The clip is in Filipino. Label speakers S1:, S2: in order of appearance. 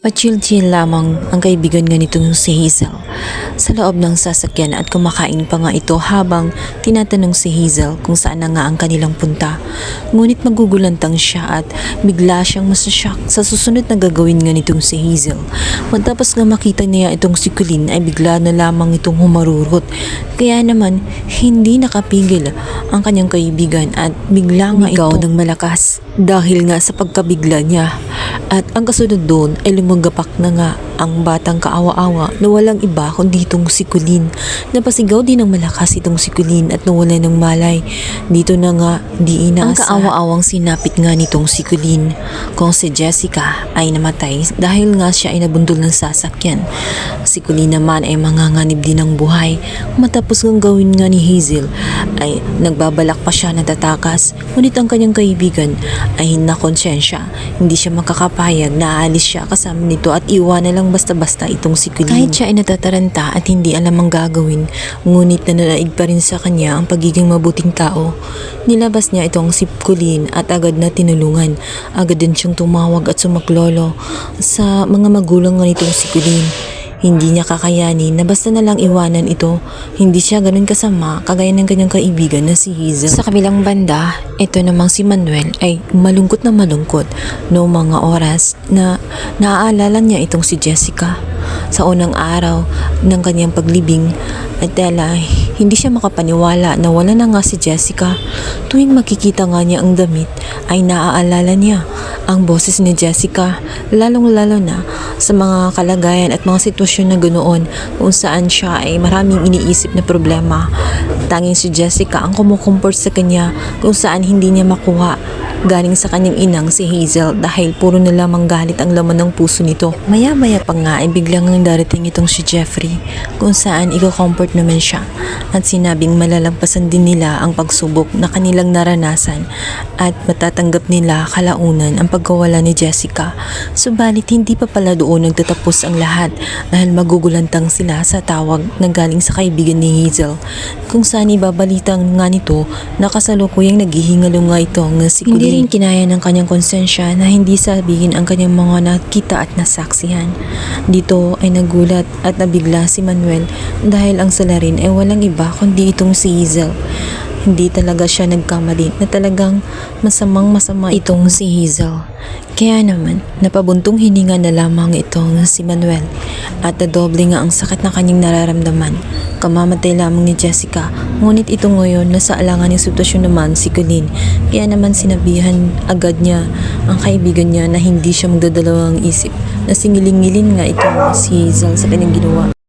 S1: Pa-chill-chill lamang ang kaibigan nga nitong si Hazel sa loob ng sasakyan at kumakain pa nga ito habang tinatanong si Hazel kung saan na nga ang kanilang punta. Ngunit magugulantang siya at bigla siyang masashock sa susunod na gagawin nga nitong si Hazel. Matapos nga makita niya itong si Colleen ay bigla na lamang itong humarurot. Kaya naman hindi nakapigil ang kanyang kaibigan at bigla nga ikaw ng malakas dahil nga sa pagkabigla niya. At ang kasunod doon ay lumagapak na nga ang batang kaawa-awa na walang iba kundi itong si Colleen. Napasigaw din ng malakas itong si Colleen at nawala ng malay. Dito na nga di inaasahan. Ang kaawa-awang sinapit nga nitong si Colleen kung si Jessica ay namatay dahil nga siya ay nabundol ng sasakyan. Si Colleen naman ay manganganib din ng buhay. Matapos ng gawin nga ni Hazel ay nagbabalak pa siya na tatakas. Ngunit ang kanyang kaibigan ay nakonsensya. Hindi siya makakapayag na aalis siya kasama nito at iwan na lang basta-basta itong si Colleen. Kahit siya ay natataranta at hindi alam ang gagawin, ngunit nananaig pa rin sa kanya ang pagiging mabuting tao. Nilabas niya itong si Colleen at agad na tinulungan. Agad din siyang tumawag at sumaklolo sa mga magulang nga nitong si Colleen. Hindi niya kakayanin na basta na lang iwanan ito. Hindi siya ganun kasama kagaya ng kanyang kaibigan na si Hazel. Sa kabilang banda, ito namang si Manuel ay malungkot na malungkot noong mga oras na naaalala niya itong si Jessica. Sa unang araw ng kanyang paglibing at tela, hindi siya makapaniwala na wala na nga si Jessica. Tuwing makikita nga niya ang damit ay naaalala niya ang boses ni Jessica, lalong-lalo na sa mga kalagayan at mga sitwasyon na ganoon kung saan siya ay maraming iniisip na problema. Tanging si Jessica ang kumukomport sa kanya kung saan hindi niya makuha galing sa kanyang inang si Hazel dahil puro na lamang galit ang laman ng puso nito. Maya-maya pa nga ay biglang ang darating itong si Jeffrey kung saan iko-comfort naman siya at sinabing malalampasan din nila ang pagsubok na kanilang naranasan at matatanggap nila kalaunan ang pagkawala ni Jessica. Subalit hindi pa pala doon nagtatapos ang lahat dahil magugulantang sila sa tawag na galing sa kaibigan ni Hazel kung saan ibabalitang nga nito na kasalukuyang naghihingalo nga ito nga si Hindi rin kinaya ng kanyang konsensya na hindi sabihin ang kanyang mga nakita at nasaksihan. Dito ay nagulat at nabigla si Manuel dahil ang salarin ay walang iba kundi itong si Hazel. Hindi talaga siya nagkamali na talagang masamang masama itong si Hazel. Kaya naman, napabuntong hininga na lamang itong si Manuel at nadoble nga ang sakit na kanyang nararamdaman. Kamamatay lamang ni Jessica, ngunit ito ngayon nasa alangan ng sitwasyon naman si Colleen. Kaya naman sinabihan agad niya ang kaibigan niya na hindi siya magdadalawang isip na singiling-ngilin nga itong si Hazel sa kanyang ginawa.